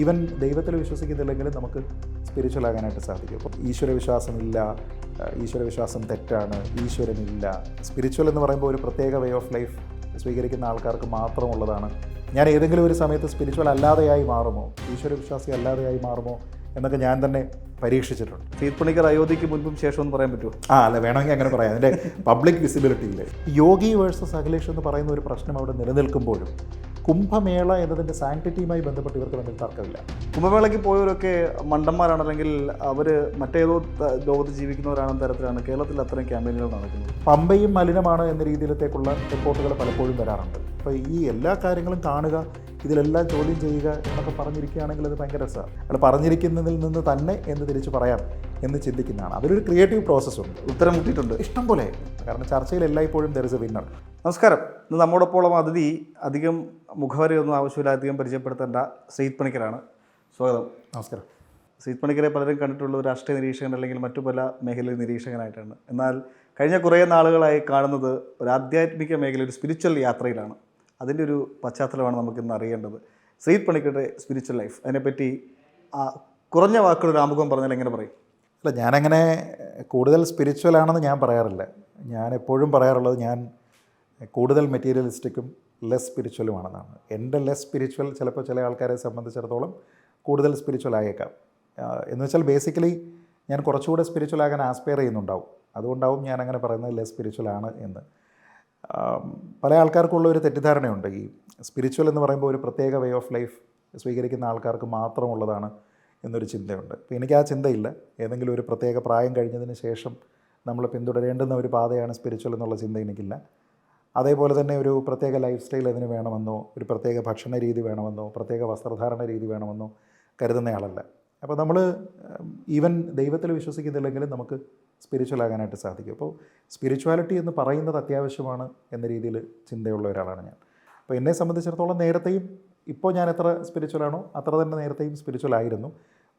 Even ദൈവത്തിൽ വിശ്വസിക്കുന്നില്ലെങ്കിലും നമുക്ക് spiritual ആകാനായിട്ട് സാധിക്കും. അപ്പോൾ ഈശ്വരവിശ്വാസമില്ല ഈശ്വരവിശ്വാസം ഈശ്വര വിശ്വാസം തെറ്റാണ് ഈശ്വരനില്ല. സ്പിരിച്വൽ എന്ന് പറയുമ്പോൾ ഒരു പ്രത്യേക വേ ഓഫ് ലൈഫ് സ്വീകരിക്കുന്ന ആൾക്കാർക്ക് മാത്രമുള്ളതാണ്. ഞാൻ ഏതെങ്കിലും ഒരു സമയത്ത് സ്പിരിച്വൽ അല്ലാതെയായി മാറുമോ? ഈശ്വരവിശ്വാസി അല്ലാതെയായി മാറുമോ? എന്നൊക്കെ ഞാൻ തന്നെ പരീക്ഷിച്ചിട്ടുണ്ട്. തീർപ്പണിക്കർ പണിക്കർ അയോധ്യയ്ക്ക് മുൻപും ശേഷം എന്ന് പറയാൻ പറ്റുമോ ആ അല്ല വേണമെങ്കിൽ അങ്ങനെ പറയാം. അതിന്റെ പബ്ലിക് വിസിബിലിറ്റി ഇല്ലേ യോഗി വേഴ്സസ് അഖിലേഷ് എന്ന് പറയുന്ന ഒരു പ്രശ്നം അവിടെ നിലനിൽക്കുമ്പോഴും കുംഭമേള എന്നതിന്റെ സാങ്ക്ടിറ്റിയുമായി ബന്ധപ്പെട്ട് ഇവർക്ക് തമ്മിൽ തർക്കമില്ല. കുംഭമേളയ്ക്ക് പോയവരൊക്കെ മണ്ടന്മാരാണ് അല്ലെങ്കിൽ അവർ മറ്റേതോ ലോകത്ത് ജീവിക്കുന്നവരാണെന്ന തരത്തിലാണ് കേരളത്തിൽ അത്തരം ക്യാമ്പയിനുകൾ നടക്കുന്നത്. പമ്പയും മലിനമാണ് എന്ന രീതിയിലത്തേക്കുള്ള റിപ്പോർട്ടുകൾ പലപ്പോഴും വരാറുണ്ട്. അപ്പോൾ ഈ എല്ലാ കാര്യങ്ങളും കാണുക ഇതിലെല്ലാം ചോദ്യം ചെയ്യുക എന്നൊക്കെ പറഞ്ഞിരിക്കുകയാണെങ്കിൽ അത് ഭയങ്കര രസമാണ്. അല്ല പറഞ്ഞിരിക്കുന്നതിൽ നിന്ന് തന്നെ എന്ന് തിരിച്ച് പറയാം എന്ന് ചിന്തിക്കുന്നതാണ്. അതിലൊരു ക്രിയേറ്റീവ് പ്രോസസ്സുണ്ട് ഉത്തരം കിട്ടിയിട്ടുണ്ട്. ഇഷ്ടം പോലെ. കാരണം ചർച്ചയിൽ എല്ലായ്പ്പോഴും ദർ ഇസ് എ വിന്നർ നമസ്കാരം. ഇന്ന് നമ്മോടൊപ്പമുള്ള അതിഥി അധികം മുഖവരയൊന്നും ആവശ്യമില്ല അധികം പരിചയപ്പെടുത്തേണ്ട ശ്രീത് പണിക്കരാണ്. സ്വാഗതം. നമസ്കാരം. ശ്രീത് പണിക്കരെ പലരും കണ്ടിട്ടുള്ള ഒരു രാഷ്ട്രീയ നിരീക്ഷകൻ അല്ലെങ്കിൽ മറ്റു പല മേഖലയിൽ നിരീക്ഷകനായിട്ടാണ്. എന്നാൽ കഴിഞ്ഞ കുറേ നാളുകളായി കാണുന്നത് ഒരു ആധ്യാത്മിക മേഖല ഒരു സ്പിരിച്വൽ യാത്രയിലാണ്. അതിന്റെ ഒരു പശ്ചാത്തലമാണ് നമുക്കിന്ന് അറിയേണ്ടത്. ശ്രീത് പണിക്കരുടെ സ്പിരിച്വൽ ലൈഫ് അതിനെപ്പറ്റി കുറഞ്ഞ വാക്കുകൾ ആമുഖം പറഞ്ഞാൽ എങ്ങനെ പറയും? അല്ല ഞാനങ്ങനെ കൂടുതൽ സ്പിരിച്വൽ ആണെന്ന് ഞാൻ പറയാറില്ല. ഞാൻ എപ്പോഴും പറയാറുള്ളത് ഞാൻ കൂടുതൽ മെറ്റീരിയലിസ്റ്റിക്കും ലെസ് സ്പിരിച്വലുമാണെന്നാണ് എന്റെ ലെസ് സ്പിരിച്വൽ ചിലപ്പോൾ ചില ആൾക്കാരെ സംബന്ധിച്ചിടത്തോളം കൂടുതൽ സ്പിരിച്വൽ ആയേക്കാം. എന്ന് വെച്ചാൽ ബേസിക്കലി ഞാൻ കുറച്ചുകൂടെ സ്പിരിച്വൽ ആകാൻ ആസ്പയർ ചെയ്യുന്നുണ്ടാവും. അതുകൊണ്ടാവും ഞാൻ അങ്ങനെ പറയുന്നത് ലെസ് സ്പിരിച്വൽ ആണ് എന്ന്. പല ആൾക്കാർക്കുള്ള ഒരു തെറ്റിദ്ധാരണയുണ്ട്. ഈ സ്പിരിച്വൽ എന്ന് പറയുമ്പോൾ ഒരു പ്രത്യേക വേ ഓഫ് ലൈഫ് സ്വീകരിക്കുന്ന ആൾക്കാർക്ക് മാത്രമുള്ളതാണ് എന്നൊരു ചിന്തയുണ്ട്. അപ്പോൾ എനിക്ക് ആ ചിന്തയില്ല. ഏതെങ്കിലും ഒരു പ്രത്യേക പ്രായം കഴിഞ്ഞതിന് ശേഷം നമ്മൾ പിന്തുടരേണ്ടുന്ന ഒരു പാതയാണ് സ്പിരിച്വൽ എന്നുള്ള ചിന്ത എനിക്കില്ല. അതേപോലെ തന്നെ ഒരു പ്രത്യേക ലൈഫ് സ്റ്റൈൽ അതിന് വേണമെന്നോ ഒരു പ്രത്യേക ഭക്ഷണ രീതി വേണമെന്നോ പ്രത്യേക വസ്ത്രധാരണ രീതി വേണമെന്നോ കരുതുന്നയാളല്ല അപ്പോൾ നമ്മൾ ഈവൻ ദൈവത്തിൽ വിശ്വസിക്കുന്നില്ലെങ്കിലും നമുക്ക് സ്പിരിച്വൽ ആകാനായിട്ട് സാധിക്കും. അപ്പോൾ സ്പിരിച്വാലിറ്റി എന്ന് പറയുന്നത് അത്യാവശ്യമാണ് എന്ന രീതിയിൽ ചിന്തയുള്ള ഒരാളാണ് ഞാൻ. അപ്പോൾ എന്നെ സംബന്ധിച്ചിടത്തോളം നേരത്തെയും ഇപ്പോൾ ഞാൻ എത്ര സ്പിരിച്വലാണോ അത്ര തന്നെ നേരത്തെയും സ്പിരിച്വൽ ആയിരുന്നു.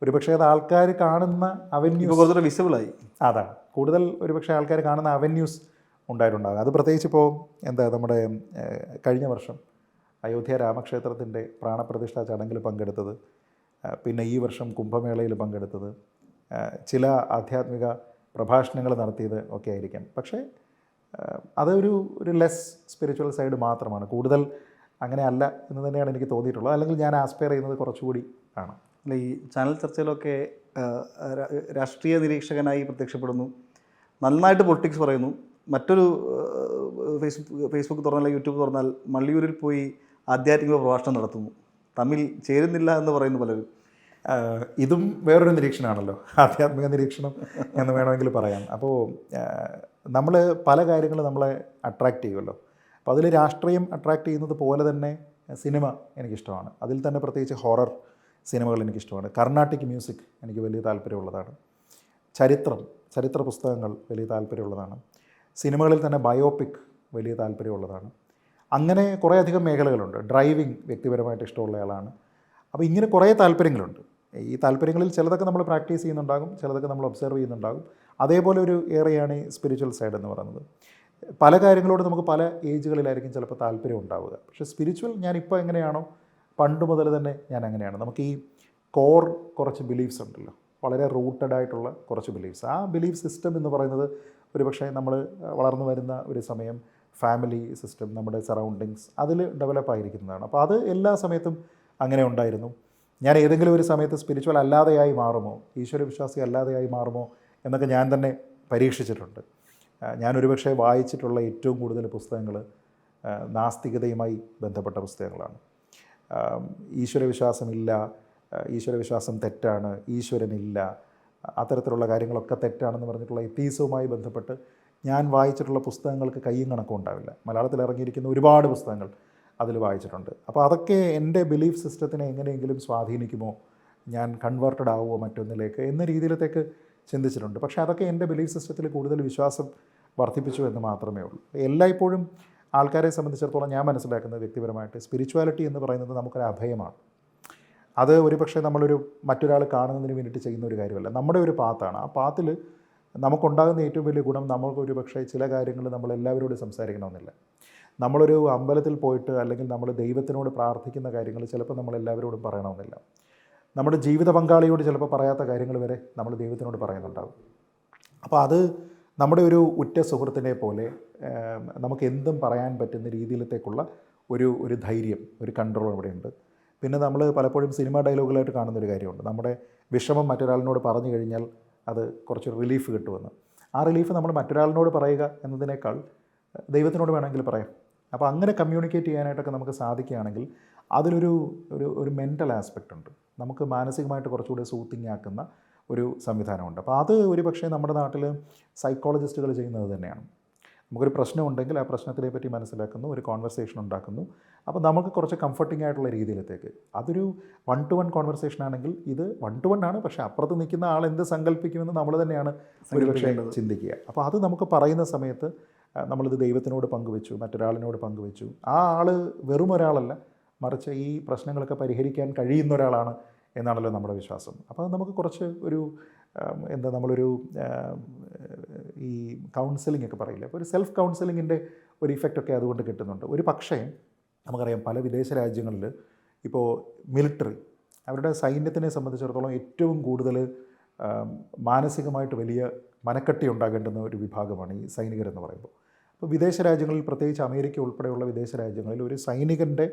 ഒരുപക്ഷേ അത് ആൾക്കാർ കാണുന്ന അവന്യൂസ് കൂടുതൽ വിസിബിളായി അതാണ്. കൂടുതൽ ഒരുപക്ഷെ ആൾക്കാർ കാണുന്ന അവന്യൂസ് ഉണ്ടായിട്ടുണ്ടാകും. അത് പ്രത്യേകിച്ച് ഇപ്പോൾ എന്താ നമ്മുടെ കഴിഞ്ഞ വർഷം അയോധ്യ രാമക്ഷേത്രത്തിന്റെ പ്രാണപ്രതിഷ്ഠാ ചടങ്ങിൽ പങ്കെടുത്തത് പിന്നെ ഈ വർഷം കുംഭമേളയിൽ പങ്കെടുത്തത് ചില ആധ്യാത്മിക പ്രഭാഷണങ്ങൾ നടത്തിയത് ഒക്കെ ആയിരിക്കാം. പക്ഷേ അതൊരു ഒരു ലെസ് സ്പിരിച്വൽ സൈഡ് മാത്രമാണ്. കൂടുതൽ അങ്ങനെ അല്ല എന്ന് തന്നെയാണ് എനിക്ക് തോന്നിയിട്ടുള്ളത്. അല്ലെങ്കിൽ ഞാൻ ആസ്പയർ ചെയ്യുന്നത് കുറച്ചുകൂടി ആണ്. അല്ല ഈ ചാനൽ ചർച്ചയിലൊക്കെ രാഷ്ട്രീയ നിരീക്ഷകനായി പ്രത്യക്ഷപ്പെടുന്നു. നന്നായിട്ട് പൊളിറ്റിക്സ് പറയുന്നു. മറ്റൊരു ഫേസ്ബുക്ക് ഫേസ്ബുക്ക് തുറന്നാൽ യൂട്യൂബ് തുറന്നാൽ മള്ളിയൂരിൽ പോയി ആധ്യാത്മിക പ്രഭാഷണം നടത്തുന്നു. തമ്മിൽ ചേരുന്നില്ല എന്ന് പറയുന്നു പലരും ഇതും വേറൊരു നിരീക്ഷണമാണല്ലോ. ആധ്യാത്മിക നിരീക്ഷണം എന്ന് വേണമെങ്കിൽ പറയാം. അപ്പോൾ നമ്മൾ പല കാര്യങ്ങളും നമ്മളെ അട്രാക്റ്റ് ചെയ്യുമല്ലോ. അപ്പോൾ അതിൽ രാഷ്ട്രീയം അട്രാക്റ്റ് ചെയ്യുന്നത് പോലെ തന്നെ സിനിമ എനിക്കിഷ്ടമാണ്. അതിൽ തന്നെ പ്രത്യേകിച്ച് ഹൊറർ സിനിമകൾ എനിക്കിഷ്ടമാണ്. കർണാട്ടിക് മ്യൂസിക് എനിക്ക് വലിയ താല്പര്യമുള്ളതാണ്. ചരിത്രം ചരിത്ര പുസ്തകങ്ങൾ വലിയ താല്പര്യമുള്ളതാണ്. സിനിമകളിൽ തന്നെ ബയോപിക് വലിയ താല്പര്യമുള്ളതാണ്. അങ്ങനെ കുറേയധികം മേഖലകളുണ്ട്. ഡ്രൈവിംഗ് വ്യക്തിപരമായിട്ട് ഇഷ്ടമുള്ള ആളാണ്. അപ്പോൾ ഇങ്ങനെ കുറേ താല്പര്യങ്ങളുണ്ട്. ഈ താല്പര്യങ്ങളിൽ ചിലതൊക്കെ നമ്മൾ പ്രാക്ടീസ് ചെയ്യുന്നുണ്ടാകും ചിലതൊക്കെ നമ്മൾ ഒബ്സർവ് ചെയ്യുന്നുണ്ടാകും. അതേപോലെ ഒരു ഏറിയാണ് ഈ സ്പിരിച്വൽ സൈഡ് എന്ന് പറയുന്നത്. പല കാര്യങ്ങളോട് നമുക്ക് പല ഏജുകളിലായിരിക്കും ചിലപ്പോൾ താല്പര്യം ഉണ്ടാവുക. പക്ഷേ സ്പിരിച്വൽ ഞാനിപ്പോൾ എങ്ങനെയാണോ പണ്ട് മുതൽ തന്നെ ഞാൻ അങ്ങനെയാണ്. നമുക്ക് ഈ കോർ കുറച്ച് ബിലീഫ്സ് ഉണ്ടല്ലോ വളരെ റൂട്ടഡ് ആയിട്ടുള്ള കുറച്ച് ബിലീഫ്സ്. ആ ബിലീഫ് സിസ്റ്റം എന്ന് പറയുന്നത് ഒരുപക്ഷെ നമ്മൾ വളർന്നു വരുന്ന ഒരു സമയം ഫാമിലി സിസ്റ്റം നമ്മുടെ സറൗണ്ടിങ്സ് അതിൽ ഡെവലപ്പ് ആയിരിക്കുന്നതാണ്. അപ്പോൾ അത് എല്ലാ സമയത്തും അങ്ങനെ ഉണ്ടായിരുന്നു. ഞാൻ ഏതെങ്കിലും ഒരു സമയത്ത് സ്പിരിച്വൽ അല്ലാതെയായി മാറുമോ ഈശ്വരവിശ്വാസി അല്ലാതെയായി മാറുമോ എന്നൊക്കെ ഞാൻ തന്നെ പരീക്ഷിച്ചിട്ടുണ്ട്. ഞാനൊരുപക്ഷെ വായിച്ചിട്ടുള്ള ഏറ്റവും കൂടുതൽ പുസ്തകങ്ങൾ നാസ്തികതയുമായി ബന്ധപ്പെട്ട പുസ്തകങ്ങളാണ്. ഈശ്വരവിശ്വാസമില്ല ഈശ്വരവിശ്വാസം തെറ്റാണ് ഈശ്വരനില്ല അത്തരത്തിലുള്ള കാര്യങ്ങളൊക്കെ തെറ്റാണെന്ന് പറഞ്ഞിട്ടുള്ള എത്തീസവുമായി ബന്ധപ്പെട്ട് ഞാൻ വായിച്ചിട്ടുള്ള പുസ്തകങ്ങൾക്ക് കയ്യും കണക്കും ഉണ്ടാവില്ല. മലയാളത്തിൽ ഇറങ്ങിയിരിക്കുന്ന ഒരുപാട് പുസ്തകങ്ങൾ അതിൽ വായിച്ചിട്ടുണ്ട്. അപ്പോൾ അതൊക്കെ എന്റെ ബിലീഫ് സിസ്റ്റത്തിനെ എങ്ങനെയെങ്കിലും സ്വാധീനിക്കുമോ? ഞാൻ കൺവേർട്ടഡ് ആവുമോ മറ്റൊന്നിലേക്ക്? എന്ന രീതിയിലത്തേക്ക് ചിന്തിച്ചിട്ടുണ്ട്. പക്ഷേ അതൊക്കെ എന്റെ ബിലീഫ് സിസ്റ്റത്തിൽ കൂടുതൽ വിശ്വാസം വർദ്ധിപ്പിച്ചു എന്ന് മാത്രമേ ഉള്ളൂ. എല്ലായ്പ്പോഴും ആൾക്കാരെ സംബന്ധിച്ചിടത്തോളം ഞാൻ മനസ്സിലാക്കുന്നത് വ്യക്തിപരമായിട്ട് സ്പിരിച്വാലിറ്റി എന്ന് പറയുന്നത് നമുക്കൊരു അഭയമാണ്. അത് ഒരുപക്ഷെ നമ്മളൊരു മറ്റൊരാൾ കാണുന്നതിന് വേണ്ടിയിട്ട് ചെയ്യുന്ന ഒരു കാര്യമല്ല. നമ്മുടെ ഒരു പാത്താണ് ആ പാത്തിൽ നമുക്കുണ്ടാകുന്ന ഏറ്റവും വലിയ ഗുണം നമുക്ക് ഒരു പക്ഷേ ചില കാര്യങ്ങൾ നമ്മൾ എല്ലാവരോടും സംസാരിക്കണമെന്നില്ല. നമ്മളൊരു അമ്പലത്തിൽ പോയിട്ട് അല്ലെങ്കിൽ നമ്മൾ ദൈവത്തിനോട് പ്രാർത്ഥിക്കുന്ന കാര്യങ്ങൾ ചിലപ്പോൾ നമ്മൾ എല്ലാവരോടും പറയണമെന്നില്ല. നമ്മുടെ ജീവിത പങ്കാളിയോട് ചിലപ്പോൾ പറയാത്ത കാര്യങ്ങൾ വരെ നമ്മൾ ദൈവത്തിനോട് പറയുന്നുണ്ടാകും അപ്പോൾ അത് നമ്മുടെ ഒരു ഉറ്റ സുഹൃത്തിനെ പോലെ നമുക്ക് എന്തും പറയാൻ പറ്റുന്ന രീതിയിലത്തേക്കുള്ള ഒരു ഒരു ധൈര്യം ഒരു കൺട്രോൾ ഇവിടെയുണ്ട് പിന്നെ നമ്മൾ പലപ്പോഴും സിനിമ ഡയലോഗുകളായിട്ട് കാണുന്നൊരു കാര്യമുണ്ട്. നമ്മുടെ വിഷമം മറ്റൊരാളിനോട് പറഞ്ഞു കഴിഞ്ഞാൽ അത് കുറച്ച് റിലീഫ് കിട്ടുമെന്ന്. ആ റിലീഫ് നമ്മൾ മറ്റൊരാളിനോട് പറയുക എന്നതിനേക്കാൾ ദൈവത്തിനോട് വേണമെങ്കിൽ പറയാം. അപ്പോൾ അങ്ങനെ കമ്മ്യൂണിക്കേറ്റ് ചെയ്യാനായിട്ടൊക്കെ നമുക്ക് സാധിക്കുകയാണെങ്കിൽ അതിലൊരു ഒരു ഒരു മെന്റൽ ആസ്പെക്റ്റ് ഉണ്ട്. നമുക്ക് മാനസികമായിട്ട് കുറച്ചുകൂടി സൂത്തിങ് ആക്കുന്ന ഒരു സംവിധാനമുണ്ട്. അപ്പോൾ അത് ഒരു പക്ഷേ നമ്മുടെ നാട്ടിൽ സൈക്കോളജിസ്റ്റുകൾ ചെയ്യുന്നത് തന്നെയാണ്. നമുക്കൊരു പ്രശ്നമുണ്ടെങ്കിൽ ആ പ്രശ്നത്തിനെ പറ്റി മനസ്സിലാക്കുന്നു ഒരു കോൺവെർസേഷൻ ഉണ്ടാക്കുന്നു. അപ്പോൾ നമുക്ക് കുറച്ച് കംഫർട്ടിംഗ് ആയിട്ടുള്ള രീതിയിലത്തേക്ക്. അതൊരു വൺ ടു വൺ കോൺവെർസേഷൻ ആണെങ്കിൽ ഇത് വൺ ടു വൺ ആണ് പക്ഷേ അപ്പുറത്ത് നിൽക്കുന്ന ആൾ എന്ത് സങ്കല്പിക്കുമെന്ന് നമ്മൾ തന്നെയാണ് ഒരുപക്ഷെ ചിന്തിക്കുക. അപ്പോൾ അത് നമുക്ക് പറയുന്ന സമയത്ത് നമ്മളിത് ദൈവത്തിനോട് പങ്കുവെച്ചു മറ്റൊരാളിനോട് പങ്കുവെച്ചു. ആ ആൾ വെറും ഒരാളല്ല മറിച്ച് ഈ പ്രശ്നങ്ങളൊക്കെ പരിഹരിക്കാൻ കഴിയുന്ന ഒരാളാണ് എന്നാണല്ലോ നമ്മുടെ വിശ്വാസം. അപ്പോൾ നമുക്ക് കുറച്ച് ഒരു എന്താ നമ്മളൊരു ഈ കൗൺസിലിംഗ് ഒക്കെ പറയില്ല? അപ്പോൾ ഒരു സെൽഫ് കൗൺസിലിങ്ങിന്റെ ഒരു ഇഫക്റ്റ് ഒക്കെ അതുകൊണ്ട് കിട്ടുന്നുണ്ട്. ഒരു പക്ഷേ നമുക്കറിയാം പല വിദേശ രാജ്യങ്ങളിൽ ഇപ്പോൾ മിലിറ്ററി അവരുടെ സൈന്യത്തിനെ സംബന്ധിച്ചിടത്തോളം ഏറ്റവും കൂടുതൽ മാനസികമായിട്ട് വലിയ മനക്കട്ടി ഉണ്ടാകേണ്ടുന്ന ഒരു വിഭാഗമാണ് ഈ സൈനികരെന്ന് പറയുമ്പോൾ. അപ്പോൾ വിദേശ രാജ്യങ്ങളിൽ പ്രത്യേകിച്ച് അമേരിക്ക ഉൾപ്പെടെയുള്ള വിദേശ രാജ്യങ്ങളിൽ ഒരു സൈനികന്റെ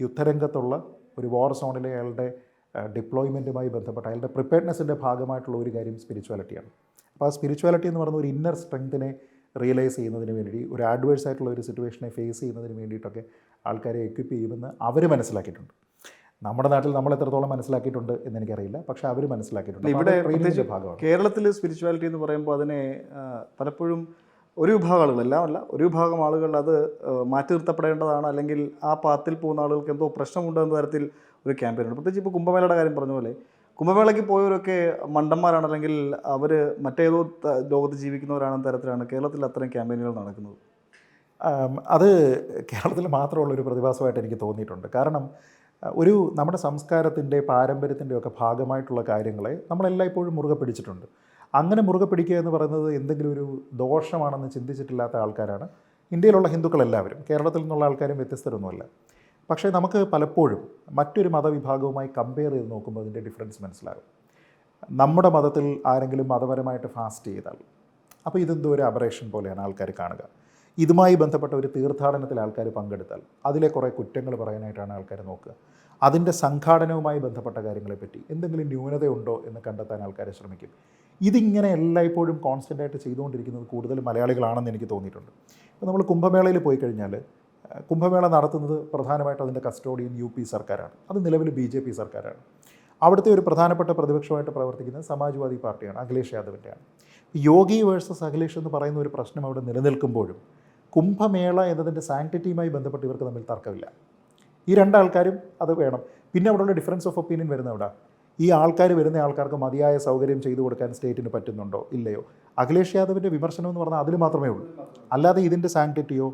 യുദ്ധരംഗത്തുള്ള ഒരു വാർ സോണിലെ അയാളുടെ ഡിപ്ലോയ്മെന്റുമായി ബന്ധപ്പെട്ട അയാളുടെ പ്രിപ്പയർനെസ്സിന്റെ ഭാഗമായിട്ടുള്ള ഒരു കാര്യം സ്പിരിച്വാലിറ്റിയാണ് അപ്പോൾ ആ സ്പിരിച്വാലിറ്റി എന്ന് പറയുന്ന ഒരു ഇന്നർ സ്ട്രെങ്ത്തിനെ റിയലൈസ് ചെയ്യുന്നതിന് വേണ്ടി ഒരു ആഡ്വേഴ്സ് ആയിട്ടുള്ള ഒരു സിറ്റുവേഷനെ ഫേസ് ചെയ്യുന്നതിന് വേണ്ടിയിട്ടൊക്കെ ആൾക്കാരെ എക്വിപ്പ് ചെയ്യുമെന്ന് അവർ മനസ്സിലാക്കിയിട്ടുണ്ട്. നമ്മുടെ നാട്ടിൽ നമ്മൾ എത്രത്തോളം മനസ്സിലാക്കിയിട്ടുണ്ട് എന്ന് എനിക്കറിയില്ല പക്ഷെ അവർ മനസ്സിലാക്കിയിട്ടുണ്ട്. ഇവിടെ ഭാഗമാണ്. കേരളത്തിൽ സ്പിരിച്വാലിറ്റി എന്ന് പറയുമ്പോൾ അതിനെ പലപ്പോഴും ഒരു വിഭാഗം ആളുകൾ എല്ലാം അല്ല ഒരു വിഭാഗം ആളുകൾ അത് മാറ്റി നിർത്തപ്പെടേണ്ടതാണ് അല്ലെങ്കിൽ ആ പാത്തിൽ പോകുന്ന ആളുകൾക്ക് എന്തോ പ്രശ്നമുണ്ടെന്ന തരത്തിൽ ഒരു ക്യാമ്പയിൻ ഉണ്ട്. പ്രത്യേകിച്ച് ഇപ്പോൾ കുംഭമേളയുടെ കാര്യം പറഞ്ഞ പോലെ കുംഭമേളയ്ക്ക് പോയവരൊക്കെ മണ്ടന്മാരാണ് അല്ലെങ്കിൽ അവർ മറ്റേതോ ലോകത്ത് ജീവിക്കുന്നവരാണെന്ന തരത്തിലാണ് കേരളത്തിൽ അത്തരം ക്യാമ്പയിനുകൾ നടക്കുന്നത്. അത് കേരളത്തിൽ മാത്രമുള്ളൊരു പ്രതിഭാസമായിട്ട് എനിക്ക് തോന്നിയിട്ടുണ്ട്. കാരണം ഒരു നമ്മുടെ സംസ്കാരത്തിന്റെ പാരമ്പര്യത്തിന്റെ ഒക്കെ ഭാഗമായിട്ടുള്ള കാര്യങ്ങളെ നമ്മളെല്ലായ്പ്പോഴും മുറുകെ പിടിച്ചിട്ടുണ്ട്. അങ്ങനെ മുറുകെ പിടിക്കുക എന്ന് പറയുന്നത് എന്തെങ്കിലും ഒരു ദോഷമാണെന്ന് ചിന്തിച്ചിട്ടില്ലാത്ത ആൾക്കാരാണ് ഇന്ത്യയിലുള്ള ഹിന്ദുക്കളെല്ലാവരും. കേരളത്തിൽ നിന്നുള്ള ആൾക്കാരും വ്യത്യസ്തരൊന്നുമല്ല. പക്ഷേ നമുക്ക് പലപ്പോഴും മറ്റൊരു മതവിഭാഗവുമായി കമ്പയർ ചെയ്ത് നോക്കുമ്പോൾ അതിന്റെ ഡിഫറൻസ് മനസ്സിലാകും. നമ്മുടെ മതത്തിൽ ആരെങ്കിലും മതപരമായിട്ട് ഫാസ്റ്റ് ചെയ്താൽ അപ്പോൾ ഇതെന്തോ ഒരു അബറേഷൻ പോലെയാണ് ആൾക്കാർ കാണുക. ഇതുമായി ബന്ധപ്പെട്ട ഒരു തീർത്ഥാടനത്തിൽ ആൾക്കാർ പങ്കെടുത്താൽ അതിലെ കുറേ കുറ്റങ്ങൾ പറയാനായിട്ടാണ് ആൾക്കാർ നോക്കുക. അതിന്റെ സംഘാടനവുമായി ബന്ധപ്പെട്ട കാര്യങ്ങളെപ്പറ്റി എന്തെങ്കിലും ന്യൂനതയുണ്ടോ എന്ന് കണ്ടെത്താൻ ആൾക്കാർ ശ്രമിക്കും. ഇതിങ്ങനെ എല്ലായ്പ്പോഴും കോൺസ്റ്റന്റായിട്ട് ചെയ്തുകൊണ്ടിരിക്കുന്നത് കൂടുതൽ മലയാളികളാണെന്ന് എനിക്ക് തോന്നിയിട്ടുണ്ട്. ഇപ്പോൾ നമ്മൾ കുംഭമേളയിൽ പോയി കഴിഞ്ഞാൽ കുംഭമേള നടത്തുന്നത് പ്രധാനമായിട്ടും അതിന്റെ കസ്റ്റോഡിയൻ യു പി സർക്കാരാണ്. അത് നിലവിൽ ബി ജെ പി സർക്കാരാണ്. അവിടുത്തെ ഒരു പ്രധാനപ്പെട്ട പ്രതിപക്ഷമായിട്ട് പ്രവർത്തിക്കുന്നത് സമാജ്വാദി പാർട്ടിയാണ് അഖിലേഷ് യാദവിന്റെയാണ് യോഗി വേഴ്സസ് അഖിലേഷ് എന്ന് പറയുന്ന ഒരു പ്രശ്നം അവിടെ നിലനിൽക്കുമ്പോഴും കുംഭമേള എന്നതിന്റെ സാങ്ക്ടിറ്റിയുമായി ബന്ധപ്പെട്ട് ഇവർക്ക് തമ്മിൽ തർക്കമില്ല. ഈ രണ്ടാൾക്കാരും അത് വേണം. പിന്നെ അവിടെയുള്ള ഡിഫറൻസ് ഓഫ് ഒപ്പീനിയൻ വരുന്ന അവിടെ ഈ ആൾക്കാർ വരുന്ന ആൾക്കാർക്ക് മതിയായ സൗകര്യം ചെയ്തു കൊടുക്കാൻ സ്റ്റേറ്റിന് പറ്റുന്നുണ്ടോ? ഇല്ലയോ? അഖിലേഷ് യാദവിന്റെ വിമർശനം എന്ന് പറഞ്ഞാൽ അതിൽ മാത്രമേ ഉള്ളൂ. അല്ലാതെ ഇതിന്റെ സാങ്ക്ടിറ്റിയോ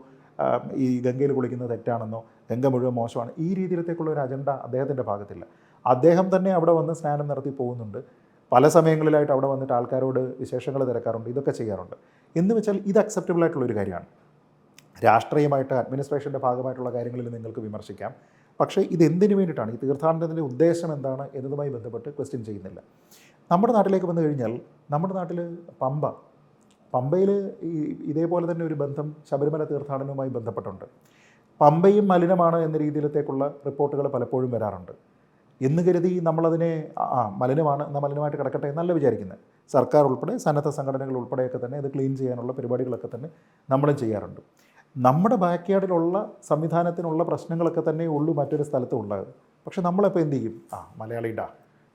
ഈ ഗംഗയിൽ കുളിക്കുന്നത് തെറ്റാണെന്നോ ഗംഗ മുഴുവൻ മോശമാണ്. ഈ രീതിയിലത്തേക്കുള്ള ഒരു അജണ്ട അദ്ദേഹത്തിന്റെ ഭാഗത്തില്ല. അദ്ദേഹം തന്നെ അവിടെ വന്ന് സ്നാനം നടത്തി പോകുന്നുണ്ട്. പല സമയങ്ങളിലായിട്ട് അവിടെ വന്നിട്ട് ആൾക്കാരോട് വിശേഷങ്ങൾ തിരക്കാറുണ്ട്. ഇതൊക്കെ ചെയ്യാറുണ്ട്. എന്ന് വെച്ചാൽ ഇത് അക്സെപ്റ്റബിൾ ആയിട്ടുള്ള ഒരു കാര്യമാണ്. രാഷ്ട്രീയമായിട്ട് അഡ്മിനിസ്ട്രേഷന്റെ ഭാഗമായിട്ടുള്ള കാര്യങ്ങളിൽ നിങ്ങൾക്ക് വിമർശിക്കാം. പക്ഷേ ഇത് എന്തിനു വേണ്ടിയിട്ടാണ്? ഈ തീർത്ഥാടനത്തിന്റെ ഉദ്ദേശം എന്താണ് എന്നതുമായി ബന്ധപ്പെട്ട് ക്വസ്റ്റ്യൻ ചെയ്യുന്നില്ല. നമ്മുടെ നാട്ടിലേക്ക് വന്നു കഴിഞ്ഞാൽ നമ്മുടെ നാട്ടിൽ പമ്പ പമ്പയിൽ ഈ ഇതേപോലെ തന്നെ ഒരു ബന്ധം ശബരിമല തീർത്ഥാടനവുമായി ബന്ധപ്പെട്ടുണ്ട്. പമ്പയും മലിനമാണ് എന്ന രീതിയിലത്തേക്കുള്ള റിപ്പോർട്ടുകൾ പലപ്പോഴും വരാറുണ്ട്. എന്ന് കരുതി നമ്മളതിനെ ആ മലിനമാണ് എന്നാൽ മലിനമായിട്ട് കിടക്കട്ടെ എന്നല്ല വിചാരിക്കുന്നത്. സർക്കാർ ഉൾപ്പെടെ സന്നദ്ധ സംഘടനകൾ ഉൾപ്പെടെയൊക്കെ തന്നെ ഇത് ക്ലീൻ ചെയ്യാനുള്ള പരിപാടികളൊക്കെ തന്നെ നമ്മളും ചെയ്യാറുണ്ട്. നമ്മുടെ ബാക്ക്യാർഡിലുള്ള സംവിധാനത്തിനുള്ള പ്രശ്നങ്ങളൊക്കെ തന്നെ ഉള്ളൂ മറ്റൊരു സ്ഥലത്തും ഉള്ളത് പക്ഷെ നമ്മളപ്പോൾ എന്ത് ചെയ്യും? ആ മലയാളിടാ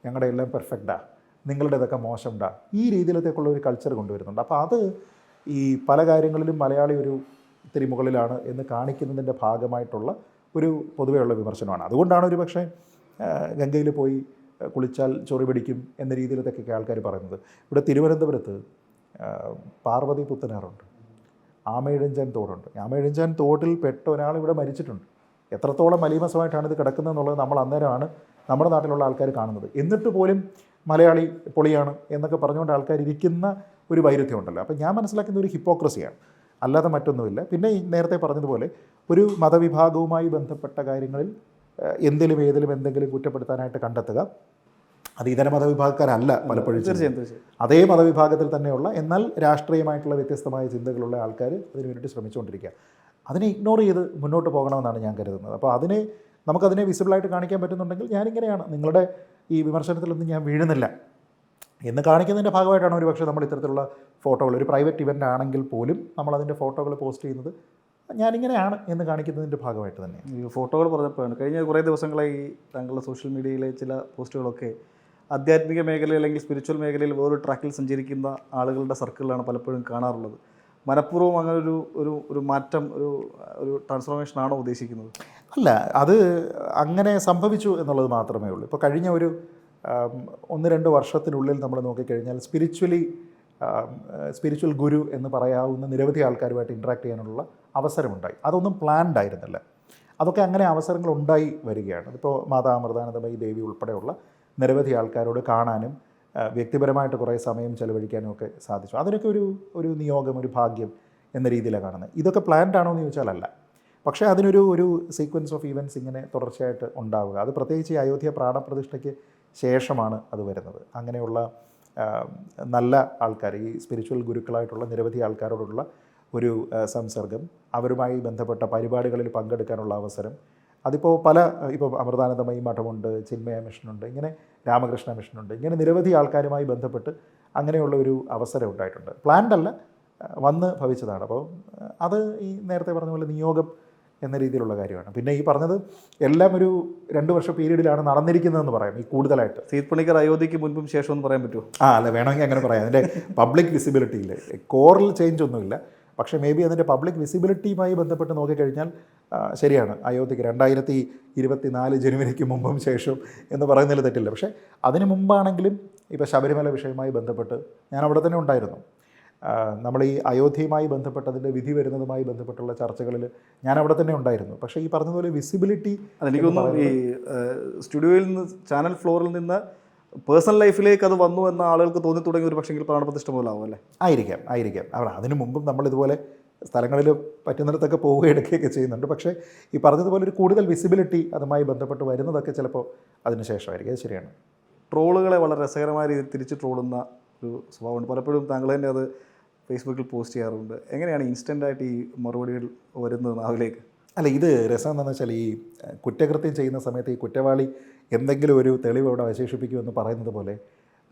ഞങ്ങളുടെ എല്ലാം പെർഫെക്റ്റാ നിങ്ങളുടേതൊക്കെ മോശംടാ ഈ രീതിയിലത്തേക്കുള്ള ഒരു കൾച്ചർ കൊണ്ടുവരുന്നുണ്ട്. അപ്പോൾ അത് ഈ പല കാര്യങ്ങളിലും മലയാളി ഒരു ഇത്തിരി മുകളിലാണ് എന്ന് കാണിക്കുന്നതിന്റെ ഭാഗമായിട്ടുള്ള ഒരു പൊതുവെയുള്ള വിമർശനമാണ്. അതുകൊണ്ടാണ് ഒരു പക്ഷേ ഗംഗയിൽ പോയി കുളിച്ചാൽ ചൊറി പിടിക്കും എന്ന രീതിയിലത്തേക്കൊക്കെ ആൾക്കാർ പറയുന്നത്. ഇവിടെ തിരുവനന്തപുരത്ത് പാർവതി പുത്തനാറുണ്ട്. ആമയിഴഞ്ചാൻ തോടുണ്ട്. ആമയിഴഞ്ചാൻ തോട്ടിൽ പെട്ട ഒരാൾ ഇവിടെ മരിച്ചിട്ടുണ്ട്. എത്രത്തോളം മലീമസമായിട്ടാണ് ഇത് കിടക്കുന്നത് എന്നുള്ളത് നമ്മൾ അന്നേരമാണ് നമ്മുടെ നാട്ടിലുള്ള ആൾക്കാർ കാണുന്നത്. എന്നിട്ട് പോലും മലയാളി പൊളിയാണ് എന്നൊക്കെ പറഞ്ഞുകൊണ്ട് ആൾക്കാർ ഇരിക്കുന്ന ഒരു വൈരുദ്ധ്യമുണ്ടല്ലോ. അപ്പോൾ ഞാൻ മനസ്സിലാക്കുന്ന ഒരു ഹിപ്പോക്രസിയാണ്. അല്ലാതെ മറ്റൊന്നുമില്ല. പിന്നെ നേരത്തെ പറഞ്ഞതുപോലെ ഒരു മതവിഭാഗവുമായി ബന്ധപ്പെട്ട കാര്യങ്ങളിൽ എന്തെങ്കിലും എന്തിലും ഏതിലും എന്തെങ്കിലും കുറ്റപ്പെടുത്താനായിട്ട് കണ്ടെത്തുക. അത് ഇതര മതവിഭാഗക്കാരല്ല പലപ്പോഴും തീർച്ചയായും അതേ മതവിഭാഗത്തിൽ തന്നെയുള്ള എന്നാൽ രാഷ്ട്രീയമായിട്ടുള്ള വ്യത്യസ്തമായ ചിന്തകളുള്ള ആൾക്കാർ അതിനു വേണ്ടിയിട്ട് ശ്രമിച്ചുകൊണ്ടിരിക്കുക. അതിനെ ഇഗ്നോർ ചെയ്ത് മുന്നോട്ട് പോകണമെന്നാണ് ഞാൻ കരുതുന്നത്. അപ്പോൾ അതിനെ നമുക്കതിനെ വിസിബിളായിട്ട് കാണിക്കാൻ പറ്റുന്നുണ്ടെങ്കിൽ ഞാനിങ്ങനെയാണ്. നിങ്ങളുടെ ഈ വിമർശനത്തിലൊന്നും ഞാൻ വീഴുന്നില്ല. എന്ന് കാണിക്കുന്നതിന്റെ ഭാഗമായിട്ടാണ് ഒരു പക്ഷേ നമ്മൾ ഇത്തരത്തിലുള്ള ഫോട്ടോകൾ ഒരു പ്രൈവറ്റ് ഇവന്റ് ആണെങ്കിൽ പോലും നമ്മളതിന്റെ ഫോട്ടോകൾ പോസ്റ്റ് ചെയ്യുന്നത് ഞാനിങ്ങനെയാണ് എന്ന് കാണിക്കുന്നതിന്റെ ഭാഗമായിട്ട് തന്നെ. ഈ ഫോട്ടോകൾ പറഞ്ഞപ്പോഴാണ് കഴിഞ്ഞ കുറേ ദിവസങ്ങളായി താങ്കളുടെ സോഷ്യൽ മീഡിയയിലെ ചില പോസ്റ്റുകളൊക്കെ ആധ്യാത്മിക മേഖലയിൽ അല്ലെങ്കിൽ സ്പിരിച്വൽ മേഖലയിൽ വേറൊരു ട്രാക്കിൽ സഞ്ചരിക്കുന്ന ആളുകളുടെ സർക്കിളിലാണ് പലപ്പോഴും കാണാറുള്ളത്. മനഃപൂർവം അങ്ങനെ ഒരു ഒരു ഒരു മാറ്റം ഒരു ഒരു ട്രാൻസ്ഫോർമേഷൻ ആണോ ഉദ്ദേശിക്കുന്നത്? അല്ല അത് അങ്ങനെ സംഭവിച്ചു എന്നുള്ളത് മാത്രമേ ഉള്ളൂ. ഇപ്പോൾ കഴിഞ്ഞ ഒരു ഒന്ന് രണ്ട് വർഷത്തിനുള്ളിൽ നമ്മൾ നോക്കിക്കഴിഞ്ഞാൽ സ്പിരിച്വലി സ്പിരിച്വൽ ഗുരു എന്ന് പറയാവുന്ന നിരവധി ആൾക്കാരുമായിട്ട് ഇൻട്രാക്ട് ചെയ്യാനുള്ള അവസരമുണ്ടായി. അതൊന്നും പ്ലാൻഡ് ആയിരുന്നില്ല. അതൊക്കെ അങ്ങനെ അവസരങ്ങൾ ഉണ്ടായി വരികയാണ്. ഇപ്പോൾ മാതാ അമൃതാനന്ദമയി ദേവി ഉൾപ്പെടെയുള്ള നിരവധി ആൾക്കാരോട് കാണാനും വ്യക്തിപരമായിട്ട് കുറേ സമയം ചെലവഴിക്കാനും ഒക്കെ സാധിച്ചു. അതിനൊക്കെ ഒരു ഒരു നിയോഗം ഒരു ഭാഗ്യം എന്ന രീതിയിലാണ് കാണുന്നത്. ഇതൊക്കെ പ്ലാൻഡ് ആണോ എന്ന് ചോദിച്ചാൽ അല്ല. പക്ഷേ അതിനൊരു ഒരു സീക്വൻസ് ഓഫ് ഈവന്റ്സ് ഇങ്ങനെ തുടർച്ചയായിട്ട് ഉണ്ടാവുക. അത് പ്രത്യേകിച്ച് അയോധ്യ പ്രാണപ്രതിഷ്ഠയ്ക്ക് ശേഷമാണ് അത് വരുന്നത്. അങ്ങനെയുള്ള നല്ല ആൾക്കാർ ഈ സ്പിരിച്വൽ ഗുരുക്കളായിട്ടുള്ള നിരവധി ആൾക്കാരോടുള്ള ഒരു സംസർഗം അവരുമായി ബന്ധപ്പെട്ട പരിപാടികളിൽ പങ്കെടുക്കാനുള്ള അവസരം അതിപ്പോൾ പല ഇപ്പോൾ അമൃതാനന്ദമയി മഠമുണ്ട് ചിന്മയ മിഷനുണ്ട് ഇങ്ങനെ രാമകൃഷ്ണ മിഷനുണ്ട് ഇങ്ങനെ നിരവധി ആൾക്കാരുമായി ബന്ധപ്പെട്ട് അങ്ങനെയുള്ള ഒരു അവസരം ഉണ്ടായിട്ടുണ്ട്. പ്ലാൻഡ് അല്ല വന്ന് ഭവിച്ചതാണ്. അപ്പോൾ അത് ഈ നേരത്തെ പറഞ്ഞ പോലെ നിയോഗം എന്ന രീതിയിലുള്ള കാര്യമാണ്. പിന്നെ ഈ പറഞ്ഞത് എല്ലാം ഒരു രണ്ട് വർഷ പീരീഡിലാണ് നടന്നിരിക്കുന്നതെന്ന് പറയാം ഈ കൂടുതലായിട്ട്. സീത് പണിക്കർ അയോധ്യയ്ക്ക് മുൻപും ശേഷം എന്ന് പറയാൻ പറ്റുമോ? ആ അല്ല വേണമെങ്കിൽ അങ്ങനെ പറയാം. അതിന്റെ പബ്ലിക് വിസിബിലിറ്റിയിൽ കോറിൽ ചേഞ്ച് ഒന്നുമില്ല. പക്ഷേ മേ ബി അതിന്റെ പബ്ലിക് വിസിബിലിറ്റിയുമായി ബന്ധപ്പെട്ട് നോക്കിക്കഴിഞ്ഞാൽ ശരിയാണ്. അയോധ്യയ്ക്ക് രണ്ടായിരത്തി ഇരുപത്തി നാല് ജനുവരിക്ക് മുമ്പും ശേഷവും എന്ന് പറയുന്നതിൽ തെറ്റില്ല. പക്ഷേ അതിന് മുമ്പാണെങ്കിലും ഇപ്പോൾ ശബരിമല വിഷയവുമായി ബന്ധപ്പെട്ട് ഞാൻ അവിടെ തന്നെ ഉണ്ടായിരുന്നു. നമ്മൾ ഈ അയോധ്യയുമായി ബന്ധപ്പെട്ടതിന്റെ വിധി വരുന്നതുമായി ബന്ധപ്പെട്ടുള്ള ചർച്ചകളിൽ ഞാൻ അവിടെ തന്നെ ഉണ്ടായിരുന്നു. പക്ഷേ ഈ പറഞ്ഞതുപോലെ വിസിബിലിറ്റി അതെനിക്ക് ഈ സ്റ്റുഡിയോയിൽ നിന്ന് ചാനൽ ഫ്ലോറിൽ നിന്ന് പേഴ്സണൽ ലൈഫിലേക്ക് അത് വന്നു എന്ന ആളുകൾക്ക് തോന്നി തുടങ്ങി ഒരു പക്ഷേ പ്രാണപ്രതിഷ്ഠ മുതലാവും അല്ലേ? ആയിരിക്കാം ആയിരിക്കാം. അവിടെ അതിനു മുമ്പും നമ്മൾ ഇതുപോലെ സ്ഥലങ്ങളിൽ പറ്റുന്നിടത്തൊക്കെ പോവുകയെടുക്കുകയൊക്കെ ചെയ്യുന്നുണ്ട്. പക്ഷേ ഈ പറഞ്ഞതുപോലെ ഒരു കൂടുതൽ വിസിബിലിറ്റി അതുമായി ബന്ധപ്പെട്ട് വരുന്നതൊക്കെ ചിലപ്പോൾ അതിന് ശേഷമായിരിക്കും. അത് ശരിയാണ്. ട്രോളുകളെ വളരെ രസകരമായ രീതിയിൽ തിരിച്ച് ട്രോളുന്ന ഒരു സ്വഭാവമുണ്ട്. പലപ്പോഴും താങ്കൾ തന്നെ അത് ഫേസ്ബുക്കിൽ പോസ്റ്റ് ചെയ്യാറുണ്ട്. എങ്ങനെയാണ് ഇൻസ്റ്റന്റായിട്ട് ഈ മറുപടികൾ വരുന്നത് നാവിലേക്ക്? അല്ല ഇത് രസം എന്താണെന്ന് വെച്ചാൽ ഈ കുറ്റകൃത്യം ചെയ്യുന്ന സമയത്ത് ഈ കുറ്റവാളി എന്തെങ്കിലും ഒരു തെളിവ് അവിടെ അവശേഷിപ്പിക്കുമെന്ന് പറയുന്നത് പോലെ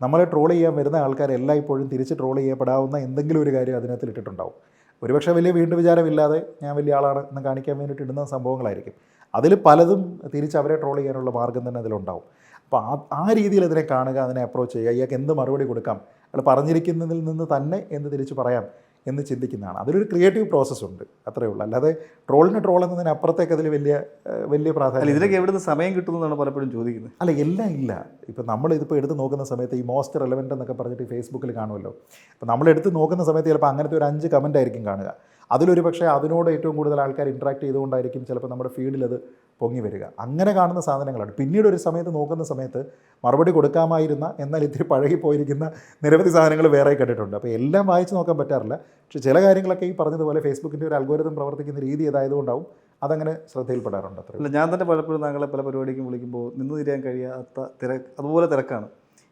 നമ്മളെ ട്രോൾ ചെയ്യാൻ വരുന്ന ആൾക്കാർ എല്ലായ്പ്പോഴും തിരിച്ച് ട്രോൾ ചെയ്യപ്പെടാവുന്ന എന്തെങ്കിലും ഒരു കാര്യം അതിനകത്ത് ഇട്ടിട്ടുണ്ടാവും. ഒരുപക്ഷെ വലിയ വീണ്ടും വിചാരമില്ലാതെ ഞാൻ വലിയ ആളാണ് എന്ന് കാണിക്കാൻ വേണ്ടിയിട്ട് ഇടുന്ന സംഭവങ്ങളായിരിക്കും. അതിൽ പലതും തിരിച്ച് അവരെ ട്രോൾ ചെയ്യാനുള്ള മാർഗം തന്നെ അതിലുണ്ടാവും. അപ്പോൾ ആ ആ രീതിയിൽ അതിനെ കാണുക അതിനെ അപ്രോച്ച് ചെയ്യുക ഇയാൾക്ക് എന്ത് മറുപടി കൊടുക്കാം അയാൾ പറഞ്ഞിരിക്കുന്നതിൽ നിന്ന് തന്നെ എന്ത് തിരിച്ച് പറയാം. എന്ന് ചിന്തിക്കുന്നതാണ്. അതിലൊരു ക്രിയേറ്റീവ് പ്രോസസ്സ് ഉണ്ട്. അത്രേ ഉള്ളൂ. അല്ലാതെ ട്രോളിന് ട്രോൾ എന്നതിനപ്പുറത്തേക്ക് അതിൽ വലിയ വലിയ പ്രാധാന്യം ഇതിനൊക്കെ എവിടുന്ന് സമയം കിട്ടുന്നതാണ് പലപ്പോഴും ചോദിക്കുന്നത്. അല്ല എല്ലാം ഇല്ല. ഇപ്പം നമ്മൾ ഇതിപ്പോൾ എടുത്ത് നോക്കുന്ന സമയത്ത് ഈ മോസ്റ്റ് റെലവെന്റ് എന്നൊക്കെ പറഞ്ഞിട്ട് ഈ ഫേസ്ബുക്കിൽ കാണുമല്ലോ. അപ്പോൾ നമ്മൾ എടുത്ത് നോക്കുന്ന സമയത്ത് ചിലപ്പോൾ അങ്ങനത്തെ ഒരു അഞ്ച് കമന്റ് ആയിരിക്കും കാണുക. അതിലൊരു പക്ഷേ അതിനോട് ഏറ്റവും കൂടുതൽ ആൾക്കാർ ഇൻട്രാക്ട് ചെയ്തുകൊണ്ടായിരിക്കും ചിലപ്പോൾ നമ്മുടെ ഫീൽഡിൽ അത് പൊങ്ങി വരിക. അങ്ങനെ കാണുന്ന സാധനങ്ങളാണ്. പിന്നീട് ഒരു സമയത്ത് നോക്കുന്ന സമയത്ത് മറുപടി കൊടുക്കാമായിരുന്ന എന്നാൽ ഇത്തിരി പഴകിപ്പോയിരിക്കുന്ന നിരവധി സാധനങ്ങൾ വേറെ കേട്ടിട്ടുണ്ട് അപ്പോൾ എല്ലാം വായിച്ച് നോക്കാൻ പറ്റാറില്ല. പക്ഷേ ചില കാര്യങ്ങളൊക്കെ ഈ പറഞ്ഞതുപോലെ ഫേസ്ബുക്കിന്റെ ഒരു അൽഗോരിതം പ്രവർത്തിക്കുന്ന രീതി ഏതായതുകൊണ്ടാവും അതങ്ങനെ ശ്രദ്ധയിൽപ്പെടാറുണ്ട് അത്ര അല്ല ഞാൻ തന്നെ പലപ്പോഴും താങ്കളെ പല പരിപാടിക്കും വിളിക്കുമ്പോൾ നിന്ന് തിരിയാൻ കഴിയാത്ത തിരക്ക് അതുപോലെ തിരക്കാണ്.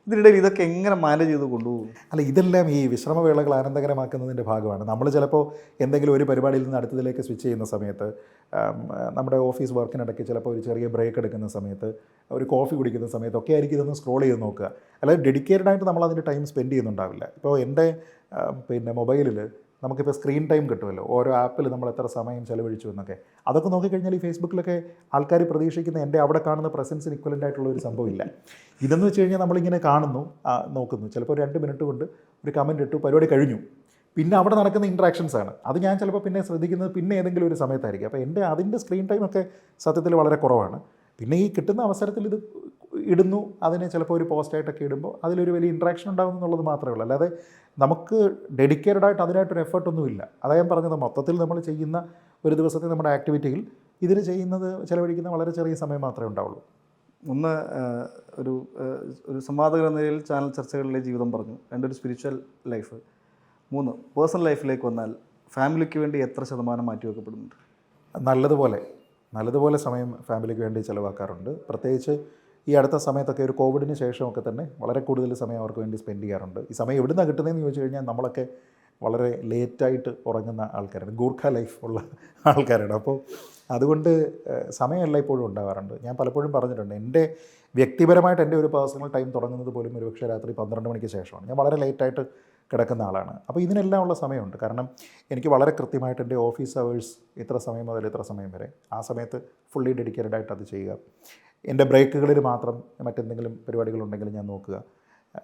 ഇതിനിടയിൽ ഇതൊക്കെ എങ്ങനെ മാനേജ് ചെയ്ത് കൊണ്ടുപോകും? അല്ല ഇതെല്ലാം ഈ വിശ്രമവേളകൾ ആനന്ദകരമാക്കുന്നതിന്റെ ഭാഗമാണ്. നമ്മൾ ചിലപ്പോൾ എന്തെങ്കിലും ഒരു പരിപാടിയിൽ നിന്ന് അടുത്തതിലേക്ക് സ്വിച്ച് ചെയ്യുന്ന സമയത്ത് നമ്മുടെ ഓഫീസ് വർക്കിനിടയ്ക്ക് ചിലപ്പോൾ ഒരു ചെറിയ ബ്രേക്ക് എടുക്കുന്ന സമയത്ത് ഒരു കോഫി കുടിക്കുന്ന സമയത്തൊക്കെ ആയിരിക്കും ഇതൊന്ന് സ്ക്രോൾ ചെയ്ത് നോക്കുക. അല്ലാതെ ഡെഡിക്കേറ്റഡ് ആയിട്ട് നമ്മൾ അതിന്റെ ടൈം സ്പെൻഡ് ചെയ്യുന്നുണ്ടാവില്ല. ഇപ്പോൾ എന്റെ പിന്നെ മൊബൈലിൽ നമുക്കിപ്പോൾ സ്ക്രീൻ ടൈം കിട്ടുമല്ലോ. ഓരോ ആപ്പിൽ നമ്മൾ എത്ര സമയം ചെലവഴിച്ചു എന്നൊക്കെ. അതൊക്കെ നോക്കിക്കഴിഞ്ഞാൽ ഈ ഫേസ്ബുക്കിലൊക്കെ ആൾക്കാർ പ്രതീക്ഷിക്കുന്ന എന്റെ അവിടെ കാണുന്ന പ്രസൻസിന് ഇക്വലന്റ് ആയിട്ടുള്ള ഒരു സംഭവമില്ല. ഇതെന്ന് വെച്ച് കഴിഞ്ഞാൽ നമ്മളിങ്ങനെ കാണുന്നു നോക്കുന്നു. ചിലപ്പോൾ രണ്ട് മിനിറ്റ് കൊണ്ട് ഒരു കമന്റ് ഇട്ടു പരിപാടി കഴിഞ്ഞു. പിന്നെ അവിടെ നടക്കുന്ന ഇൻട്രാക്ഷൻസ് ആണ്. അത് ഞാൻ ചിലപ്പോൾ പിന്നെ ശ്രദ്ധിക്കുന്നത് പിന്നെ ഏതെങ്കിലും ഒരു സമയത്തായിരിക്കും. അപ്പോൾ എന്റെ അതിന്റെ സ്ക്രീൻ ടൈമൊക്കെ സത്യത്തിൽ വളരെ കുറവാണ്. പിന്നെ ഈ കിട്ടുന്ന അവസരത്തിൽ ഇത് ഇടുന്നു അതിനെ ചിലപ്പോൾ ഒരു പോസ്റ്റായിട്ടൊക്കെ ഇടുമ്പോൾ അതിലൊരു വലിയ ഇൻട്രാക്ഷൻ ഉണ്ടാകും എന്നുള്ളത് മാത്രമേ ഉള്ളൂ. അല്ലാതെ നമുക്ക് ഡെഡിക്കേറ്റഡ് ആയിട്ട് അതിനായിട്ടൊരു എഫേർട്ടൊന്നുമില്ല അതാ ഞാൻ പറഞ്ഞത് മൊത്തത്തിൽ നമ്മൾ ചെയ്യുന്ന ഒരു ദിവസത്തെ നമ്മുടെ ആക്ടിവിറ്റിയിൽ ഇതിന് ചെയ്യുന്നത് ചിലവഴിക്കുന്ന വളരെ ചെറിയ സമയം മാത്രമേ ഉണ്ടാവുള്ളൂ. ഒന്ന് ഒരു ഒരു സംവാദകർ എന്ന നിലയിൽ ചാനൽ ചർച്ചകളിലെ ജീവിതം പറഞ്ഞു. രണ്ടൊരു സ്പിരിച്വൽ ലൈഫ് മൂന്ന് പേഴ്സണൽ ലൈഫിലേക്ക് വന്നാൽ ഫാമിലിക്ക് വേണ്ടി എത്ര ശതമാനം മാറ്റി മാറ്റിവെക്കപ്പെടുന്നുണ്ട് നല്ലതുപോലെ നല്ലതുപോലെ സമയം ഫാമിലിക്ക് വേണ്ടി ചിലവാക്കാറുണ്ട്. പ്രത്യേകിച്ച് ഈ അടുത്ത സമയത്തൊക്കെ ഒരു കോവിഡിന് ശേഷമൊക്കെ തന്നെ വളരെ കൂടുതൽ സമയം അവർക്ക് വേണ്ടി സ്പെൻഡ് ചെയ്യാറുണ്ട്. ഈ സമയം എവിടെ നിന്നാണ് കിട്ടുന്നതെന്ന് ചോദിച്ചു കഴിഞ്ഞാൽ നമ്മളൊക്കെ വളരെ ലേറ്റായിട്ട് ഉറങ്ങുന്ന ആൾക്കാരാണ്. ഗൂർഖ ലൈഫ് ഉള്ള ആൾക്കാരാണ്. അപ്പോൾ അതുകൊണ്ട് സമയമല്ല സമയം എല്ലായ്പ്പോഴും ഉണ്ടാകാറുണ്ട് ഞാൻ പലപ്പോഴും പറഞ്ഞിട്ടുണ്ട് എന്റെ വ്യക്തിപരമായിട്ട് എന്റെ ഒരു പേഴ്സണൽ ടൈം തുടങ്ങുന്നത് പോലും ഒരുപക്ഷെ രാത്രി പന്ത്രണ്ട് മണിക്ക് ശേഷമാണ്. ഞാൻ വളരെ ലേറ്റായിട്ട് കിടക്കുന്ന ആളാണ്. അപ്പോൾ ഇതിനെല്ലാം ഉള്ള സമയമുണ്ട്. കാരണം എനിക്ക് വളരെ കൃത്യമായിട്ട് എന്റെ ഓഫീസ് അവേഴ്സ് ഇത്ര സമയം മുതൽ ഇത്ര സമയം വരെ ആ സമയത്ത് ഫുള്ളി ഡെഡിക്കേറ്റഡ് ആയിട്ട് അത് ചെയ്യുക. എന്റെ ബ്രേക്കുകളിൽ മാത്രം മറ്റെന്തെങ്കിലും പരിപാടികളുണ്ടെങ്കിൽ ഞാൻ നോക്കുക.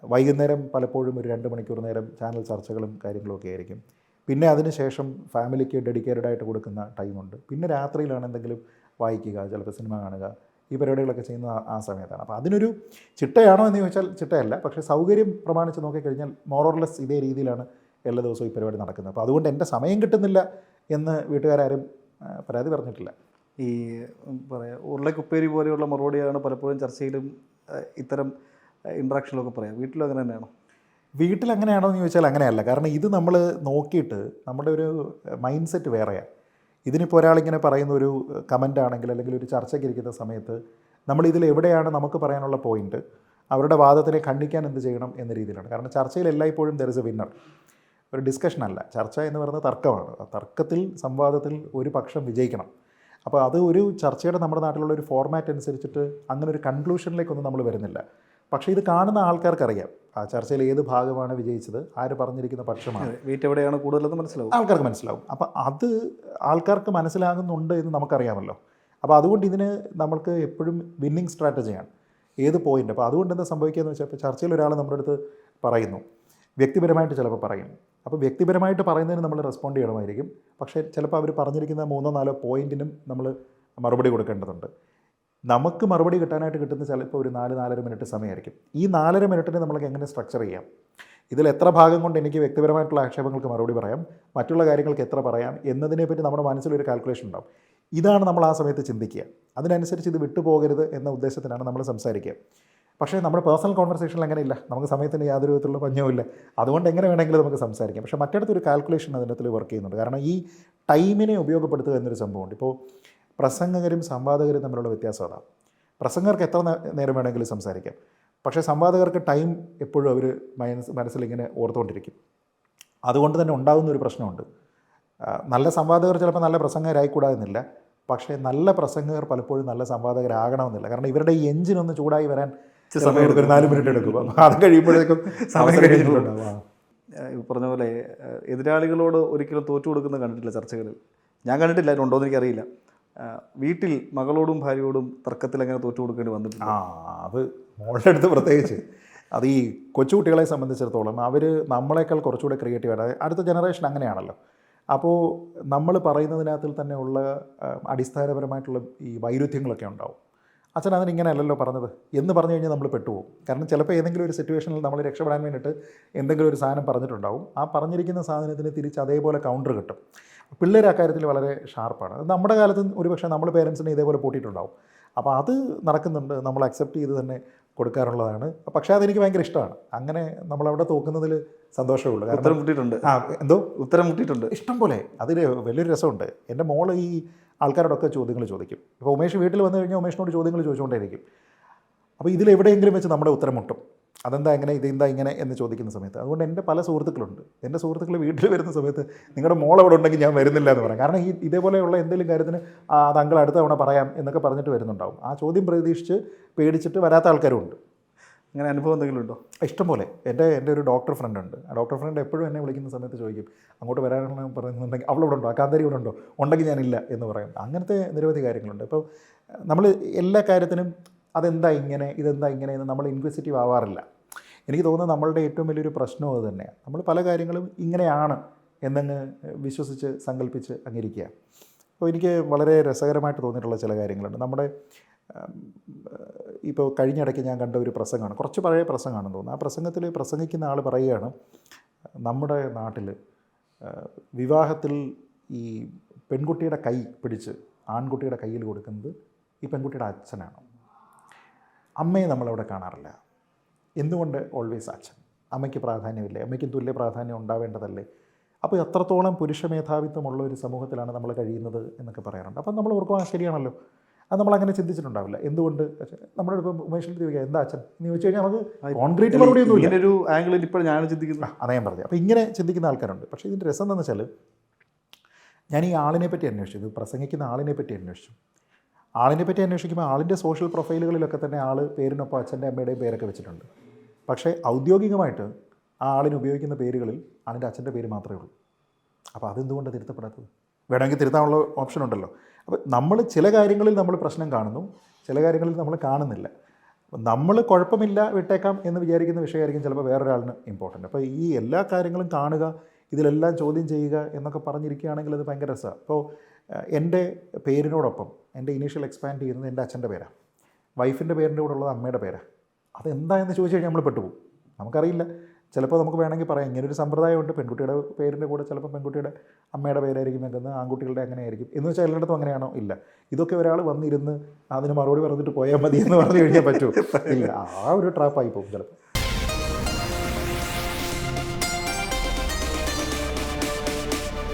വൈകുന്നേരം പലപ്പോഴും ഒരു രണ്ട് മണിക്കൂർ നേരം ചാനൽ ചർച്ചകളും കാര്യങ്ങളൊക്കെ ആയിരിക്കും. പിന്നെ അതിനുശേഷം ഫാമിലിക്ക് ഡെഡിക്കേറ്റഡ് ആയിട്ട് കൊടുക്കുന്ന ടൈമുണ്ട് പിന്നെ രാത്രിയിലാണ് എന്തെങ്കിലും വായിക്കുക ചിലപ്പോൾ സിനിമ കാണുക ഈ പരിപാടികളൊക്കെ ചെയ്യുന്ന ആ- സമയത്താണ്. അപ്പോൾ അതിനൊരു ചിട്ടയാണോ എന്ന് ചോദിച്ചാൽ ചിട്ടയല്ല. പക്ഷേ സൗകര്യം പ്രമാണിച്ച് നോക്കിക്കഴിഞ്ഞാൽ മോറോർലെസ് ഇതേ രീതിയിലാണ് എല്ലാ ദിവസവും ഈ പരിപാടി നടക്കുന്നത്. അപ്പോൾ അതുകൊണ്ട് എന്റെ സമയം കിട്ടുന്നില്ല എന്ന് വീട്ടുകാരും പരാതി പറഞ്ഞിട്ടില്ല. ഈ പറയാ ഉരുളക്കുപ്പേരി പോലെയുള്ള മറുപടിയാണ് പലപ്പോഴും ചർച്ചയിലും ഇത്തരം ഇൻട്രാക്ഷനിലൊക്കെ പറയാം. വീട്ടിലും അങ്ങനെ തന്നെയാണോ? വീട്ടിൽ അങ്ങനെയാണോ എന്ന് ചോദിച്ചാൽ അങ്ങനെയല്ല. കാരണം ഇത് നമ്മൾ നോക്കിയിട്ട് നമ്മുടെ ഒരു മൈൻഡ് സെറ്റ് വേറെയാണ് ഇതിനിപ്പോൾ ഒരാളിങ്ങനെ പറയുന്ന ഒരു കമന്റ് ആണെങ്കിൽ അല്ലെങ്കിൽ ഒരു ചർച്ചയ്ക്ക് ഇരിക്കുന്ന സമയത്ത് നമ്മൾ ഇതിൽ എവിടെയാണ് നമുക്ക് പറയാനുള്ള പോയിന്റ് അവരുടെ വാദത്തിനെ ഖണ്ഡിക്കാൻ എന്ത് ചെയ്യണം എന്ന രീതിയിലാണ്. കാരണം ചർച്ചയിൽ എല്ലായ്പ്പോഴും ദർ ഇസ് എ വിന്നർ ഒരു ഡിസ്കഷനല്ല ചർച്ച എന്ന് പറയുന്നത് തർക്കമാണ്. ആ തർക്കത്തിൽ സംവാദത്തിൽ ഒരു പക്ഷം വിജയിക്കണം. അപ്പോൾ അത് ഒരു ചർച്ചയുടെ നമ്മുടെ നാട്ടിലുള്ള ഒരു ഫോർമാറ്റ് അനുസരിച്ചിട്ട് അങ്ങനെ ഒരു കൺക്ലൂഷനിലേക്കൊന്നും നമ്മൾ വരുന്നില്ല. പക്ഷേ ഇത് കാണുന്ന ആൾക്കാർക്കറിയാം. ആ ചർച്ചയിൽ ഏത് ഭാഗമാണ് വിജയിച്ചത് ആര് പറഞ്ഞിരിക്കുന്ന പക്ഷമാണ്. വീട്ടെവിടെയാണ് കൂടുതലെന്ന് മനസ്സിലാവും ആൾക്കാർക്ക് മനസ്സിലാവും. അപ്പോൾ അത് ആൾക്കാർക്ക് മനസ്സിലാകുന്നുണ്ട് എന്ന് നമുക്കറിയാമല്ലോ. അപ്പോൾ അതുകൊണ്ട് ഇതിന് നമ്മൾക്ക് എപ്പോഴും വിന്നിങ് സ്ട്രാറ്റജിയാണ് ഏത് പോയിന്റ് അപ്പോൾ അതുകൊണ്ട് എന്താ സംഭവിക്കുക എന്ന് വെച്ചാൽ ഇപ്പോൾ ചർച്ചയിൽ ഒരാൾ നമ്മുടെ അടുത്ത് പറയുന്നു. വ്യക്തിപരമായിട്ട് ചിലപ്പോൾ പറയും. അപ്പോൾ വ്യക്തിപരമായിട്ട് പറയുന്നതിന് നമ്മൾ റെസ്പോണ്ട് ചെയ്യണമായിരിക്കും. പക്ഷേ ചിലപ്പോൾ അവർ പറഞ്ഞിരിക്കുന്ന മൂന്നോ നാലോ പോയിന്റിനും നമ്മൾ മറുപടി കൊടുക്കേണ്ടതുണ്ട്. നമുക്ക് മറുപടി കിട്ടാനായിട്ട് കിട്ടുന്ന ചിലപ്പോൾ ഒരു നാല് നാലര മിനിറ്റ് സമയമായിരിക്കും. ഈ നാലര മിനിറ്റിനെ നമ്മൾക്ക് എങ്ങനെ സ്ട്രക്ചർ ചെയ്യാം? ഇതിൽ എത്ര ഭാഗം കൊണ്ട് എനിക്ക് വ്യക്തിപരമായിട്ടുള്ള ആക്ഷേപങ്ങൾക്ക് മറുപടി പറയാം? മറ്റുള്ള കാര്യങ്ങൾക്ക് എത്ര പറയാം? എന്നതിനെപ്പറ്റി നമ്മുടെ മനസ്സിലൊരു കാൽക്കുലേഷൻ ഉണ്ടാവും. ഇതാണ് നമ്മൾ ആ സമയത്ത് ചിന്തിക്കുക. അതിനനുസരിച്ച് ഇത് വിട്ടുപോകരുത് എന്ന ഉദ്ദേശത്തിനാണ് നമ്മൾ സംസാരിക്കുക. പക്ഷേ നമ്മുടെ പേഴ്സണൽ കോൺവെർസേഷനിൽ അങ്ങനെയില്ല നമുക്ക് സമയത്തിന് യാതൊരു വിധത്തിലുള്ള പഞ്ഞവുമില്ല അതുകൊണ്ട് എങ്ങനെ വേണമെങ്കിലും നമുക്ക് സംസാരിക്കാം. പക്ഷേ മറ്റിടത്തൊരു കാൽക്കുലേഷൻ അതിനകത്തിൽ വർക്ക് ചെയ്യുന്നുണ്ട്. കാരണം ഈ ടൈമിനെ ഉപയോഗപ്പെടുത്തുക എന്നൊരു സംഭവമുണ്ട്. ഇപ്പോൾ പ്രസംഗകരും സംവാദകരും തമ്മിലുള്ള വ്യത്യാസം അതാണ് പ്രസംഗർക്ക് എത്ര നേരം വേണമെങ്കിലും സംസാരിക്കാം. പക്ഷേ സംവാദകർക്ക് ടൈം എപ്പോഴും അവർ മനസ് മനസ്സിലിങ്ങനെ ഓർത്തുകൊണ്ടിരിക്കും അതുകൊണ്ട് തന്നെ ഉണ്ടാകുന്ന ഒരു പ്രശ്നമുണ്ട്. നല്ല സംവാദകർ ചിലപ്പോൾ നല്ല പ്രസംഗകരായിക്കൂടാതെന്നില്ല പക്ഷേ നല്ല പ്രസംഗകർ പലപ്പോഴും നല്ല സംവാദകരാകണമെന്നില്ല. കാരണം ഇവരുടെ ഈ എഞ്ചിനൊന്ന് ചൂടായി വരാൻ സമയം എടുക്കും. നാല് മിനിറ്റ് എടുക്കും. അപ്പോൾ അത് കഴിയുമ്പോഴേക്കും സമയം കഴിഞ്ഞിട്ടുണ്ടാവും. പറഞ്ഞ പോലെ എതിരാളികളോട് ഒരിക്കലും തോറ്റു കൊടുക്കുന്ന കണ്ടിട്ടില്ല ചർച്ചകളിൽ. ഞാൻ കണ്ടിട്ടില്ല ഉണ്ടോ എന്ന് എനിക്കറിയില്ല വീട്ടിൽ മകളോടും ഭാര്യയോടും തർക്കത്തിൽ അങ്ങനെ തോറ്റു കൊടുക്കേണ്ടി വന്നിട്ടുണ്ട്. ആ അത് മോളുടെ അടുത്ത് പ്രത്യേകിച്ച്. അത് ഈ കൊച്ചുകുട്ടികളെ സംബന്ധിച്ചിടത്തോളം അവർ നമ്മളെക്കാൾ കുറച്ചുകൂടെ ക്രിയേറ്റീവാണ് അടുത്ത ജനറേഷൻ അങ്ങനെയാണല്ലോ. അപ്പോൾ നമ്മൾ പറയുന്നതിനകത്തിൽ തന്നെ ഉള്ള അടിസ്ഥാനപരമായിട്ടുള്ള ഈ വൈരുദ്ധ്യങ്ങളൊക്കെ ഉണ്ടാവും. അച്ഛൻ അതിന് ഇങ്ങനെയല്ലല്ലോ പറഞ്ഞത് എന്ന് പറഞ്ഞു കഴിഞ്ഞാൽ നമ്മൾ പെട്ടുപോകും. കാരണം ചിലപ്പോൾ ഏതെങ്കിലും ഒരു സിറ്റുവേഷനിൽ നമ്മൾ രക്ഷപ്പെടാൻ വേണ്ടിയിട്ട് എന്തെങ്കിലും ഒരു സാധനം പറഞ്ഞിട്ടുണ്ടാവും. ആ പറഞ്ഞിരിക്കുന്ന സാധനത്തിന് തിരിച്ച് അതേപോലെ കൗണ്ടർ കിട്ടും. പിള്ളേർ അക്കാര്യത്തിൽ വളരെ ഷാർപ്പാണ് നമ്മുടെ കാലത്ത് ഒരുപക്ഷെ നമ്മൾ പേരൻസിനെ ഇതേപോലെ പൂട്ടിയിട്ടുണ്ടാവും. അപ്പോൾ അത് നടക്കുന്നുണ്ട്. നമ്മൾ അക്സെപ്റ്റ് ചെയ്ത് തന്നെ കൊടുക്കാറുള്ളതാണ്. പക്ഷേ അതെനിക്ക് ഭയങ്കര ഇഷ്ടമാണ്. അങ്ങനെ നമ്മളവിടെ തോക്കുന്നതിൽ സന്തോഷമേ ഉള്ളൂ. കാരണം ഉത്തരം മുട്ടിയിട്ടുണ്ട്. ആ എന്തോ? ഉത്തരം മുട്ടിയിട്ടുണ്ട്. ഇഷ്ടം പോലെ. അതിൽ വലിയൊരു രസമുണ്ട്. എന്റെ മോൾ ഈ ആൾക്കാരോടൊക്കെ ചോദ്യങ്ങൾ ചോദിക്കും. ഇപ്പോൾ ഉമേഷ് വീട്ടിൽ വന്നു കഴിഞ്ഞാൽ ഉമേഷിനോട് ചോദ്യങ്ങൾ ചോദിച്ചുകൊണ്ടേയിരിക്കും. അപ്പോൾ ഇതിലെവിടെയെങ്കിലും വെച്ച് നമ്മുടെ ഉത്തരം മുട്ടും. അതെന്താ ഇങ്ങനെ ഇതെന്താ ഇങ്ങനെ എന്ന് ചോദിക്കുന്ന സമയത്ത്. അതുകൊണ്ട് എന്റെ പല സുഹൃത്തുക്കളുണ്ട്. എന്റെ സുഹൃത്തുക്കൾ വീട്ടിൽ വരുന്ന സമയത്ത് നിങ്ങളുടെ മോൾ അവിടെ ഉണ്ടെങ്കിൽ ഞാൻ വരുന്നില്ല എന്ന് പറയാം. കാരണം ഈ ഇതേപോലെയുള്ള എന്തെങ്കിലും കാര്യത്തിന് അത് അങ്കിൾ അടുത്ത തവണ പറയാം എന്നൊക്കെ പറഞ്ഞിട്ട് വരുന്നുണ്ടാവും. ആ ചോദ്യം പ്രതീക്ഷിച്ച് പേടിച്ചിട്ട് വരാത്ത ആൾക്കാരും ഉണ്ട്. അങ്ങനെ അനുഭവം എന്തെങ്കിലും ഉണ്ടോ? ഇഷ്ടംപോലെ എന്റെ എന്റെ ഒരു ഡോക്ടർ ഫ്രണ്ട് ഉണ്ട്. ആ ഡോക്ടർ ഫ്രണ്ട് എപ്പോഴും എന്നെ വിളിക്കുന്ന സമയത്ത് ചോദിക്കും അങ്ങോട്ട് വരാനുള്ള പറയുന്നുണ്ടെങ്കിൽ അവളിവിടെ ഉണ്ടോ? കാന്തരി ഇവിടെ ഉണ്ടോ? ഉണ്ടെങ്കിൽ ഞാനില്ല എന്ന് പറയും. അങ്ങനത്തെ നിരവധി കാര്യങ്ങളുണ്ട്. ഇപ്പോൾ നമ്മൾ എല്ലാ കാര്യത്തിനും അതെന്താ ഇങ്ങനെ ഇതെന്താ ഇങ്ങനെ എന്ന് നമ്മൾ ഇൻക്വിസിറ്റീവ് ആവാറില്ല. എനിക്ക് തോന്നുന്നത് നമ്മളുടെ ഏറ്റവും വലിയൊരു പ്രശ്നം അത് തന്നെയാണ്. നമ്മൾ പല കാര്യങ്ങളും ഇങ്ങനെയാണ് എന്നങ്ങ് വിശ്വസിച്ച് സങ്കല്പിച്ച് അങ്ങിരിക്കുക. അപ്പോൾ എനിക്ക് വളരെ രസകരമായിട്ട് തോന്നിയിട്ടുള്ള ചില കാര്യങ്ങളുണ്ട്. നമ്മുടെ ഇപ്പോൾ കഴിഞ്ഞിടയ്ക്ക് ഞാൻ കണ്ട ഒരു പ്രസംഗമാണ്. കുറച്ച് പഴയ പ്രസംഗമാണെന്ന് തോന്നുന്നു. ആ പ്രസംഗത്തിൽ പ്രസംഗിക്കുന്ന ആൾ പറയുകയാണ് നമ്മുടെ നാട്ടിൽ വിവാഹത്തിൽ ഈ പെൺകുട്ടിയുടെ കൈ പിടിച്ച് ആൺകുട്ടിയുടെ കയ്യിൽ കൊടുക്കുന്നത് ഈ പെൺകുട്ടിയുടെ അച്ഛനാണ്. അമ്മയെ നമ്മളവിടെ കാണാറില്ല. എന്തുകൊണ്ട് ഓൾവേസ് അച്ഛൻ? അമ്മയ്ക്ക് പ്രാധാന്യമില്ലേ? അമ്മയ്ക്ക് തുല്യ പ്രാധാന്യം ഉണ്ടാവേണ്ടതല്ലേ? അപ്പോൾ എത്രത്തോളം പുരുഷ മേധാവിത്വമുള്ള ഒരു സമൂഹത്തിലാണ് നമ്മൾ കഴിയുന്നത് എന്നൊക്കെ പറയാറുണ്ട്. അപ്പം നമ്മൾ ഓർക്കും ആ ശരിയാണല്ലോ. അത് നമ്മൾ അങ്ങനെ ചിന്തിച്ചിട്ടുണ്ടാവില്ല. എന്തുകൊണ്ട്? നമ്മുടെ ഇപ്പം ഉമേഷിൽ ചോദിക്കുക എന്താ അച്ഛൻ? എന്ന് ചോദിച്ചു കഴിഞ്ഞാൽ നമുക്ക് കോൺക്രീറ്റ് മറുപടി ഒന്നും ഇങ്ങനെ ഒരു ആംഗിളിൽ ഇപ്പോൾ ഞാൻ ചിന്തിക്കുന്നു അതാ ഞാൻ പറഞ്ഞത്. അപ്പോൾ ഇങ്ങനെ ചിന്തിക്കുന്ന ആൾക്കാരുണ്ട്. പക്ഷേ ഇതിന്റെ രസം എന്താണെന്ന് വെച്ചാൽ ഞാൻ ഈ ആളിനെ പറ്റി അന്വേഷിച്ചു. ഇത് പ്രസംഗിക്കുന്ന ആളിനെ പറ്റി അന്വേഷിച്ചു. ആളിനെ പറ്റി അന്വേഷിക്കുമ്പോൾ ആളിന്റെ സോഷ്യൽ പ്രൊഫൈലുകളിലൊക്കെ തന്നെ ആൾ പേരിനൊപ്പം അച്ഛന്റെ അമ്മയുടെയും പേരൊക്കെ വെച്ചിട്ടുണ്ട്. പക്ഷേ ഔദ്യോഗികമായിട്ട് ആ ആളിന് ഉപയോഗിക്കുന്ന പേരുകളിൽ ആളിന്റെ അച്ഛന്റെ പേര് മാത്രമേ ഉള്ളൂ. അപ്പോൾ അതെന്തുകൊണ്ട് തിരുത്തപ്പെടാത്തത്? വേണമെങ്കിൽ തിരുത്താനുള്ള ഓപ്ഷൻ ഉണ്ടല്ലോ. അപ്പോൾ നമ്മൾ ചില കാര്യങ്ങളിൽ നമ്മൾ പ്രശ്നം കാണുന്നു ചില കാര്യങ്ങളിൽ നമ്മൾ കാണുന്നില്ല. നമ്മൾ കുഴപ്പമില്ല വിട്ടേക്കാം എന്ന് വിചാരിക്കുന്ന വിഷയമായിരിക്കും ചിലപ്പോൾ വേറൊരാളിന് ഇമ്പോർട്ടന്റ് അപ്പോൾ ഈ എല്ലാ കാര്യങ്ങളും കാണുക ഇതിലെല്ലാം ചോദ്യം ചെയ്യുക എന്നൊക്കെ പറഞ്ഞിരിക്കുകയാണെങ്കിൽ അത് ഭയങ്കര രസമാണ്. അപ്പോൾ എന്റെ പേരിനോടൊപ്പം എന്റെ ഇനീഷ്യൽ എക്സ്പാൻഡ് ചെയ്യുന്നത് എന്റെ അച്ഛന്റെ പേരാണ് വൈഫിന്റെ പേരിന്റെ കൂടെ ഉള്ളത് അമ്മയുടെ പേരാണ് അതെന്താ എന്ന് ചോദിച്ചു കഴിഞ്ഞാൽ നമ്മൾ പെട്ടുപോകും. നമുക്കറിയില്ല. ചിലപ്പോൾ നമുക്ക് വേണമെങ്കിൽ പറയാം ഇങ്ങനൊരു സമ്പ്രദായമുണ്ട്. പെൺകുട്ടിയുടെ പേരിന്റെ കൂടെ ചിലപ്പോൾ പെൺകുട്ടിയുടെ അമ്മയുടെ പേരായിരിക്കും വെക്കുന്നത് ആൺകുട്ടികളുടെ അങ്ങനെ ആയിരിക്കും എന്ന് വെച്ചാൽ എല്ലായിടത്തും അങ്ങനെയാണോ? ഇല്ല. ഇതൊക്കെ ഒരാൾ വന്നിരുന്ന് അതിന് മറുപടി പറഞ്ഞിട്ട് പോയാൽ മതി എന്ന് പറഞ്ഞു കഴിഞ്ഞാൽ പറ്റുമോ? ഇല്ല. ആ ഒരു ട്രാപ്പായി പോകും ചിലപ്പോൾ.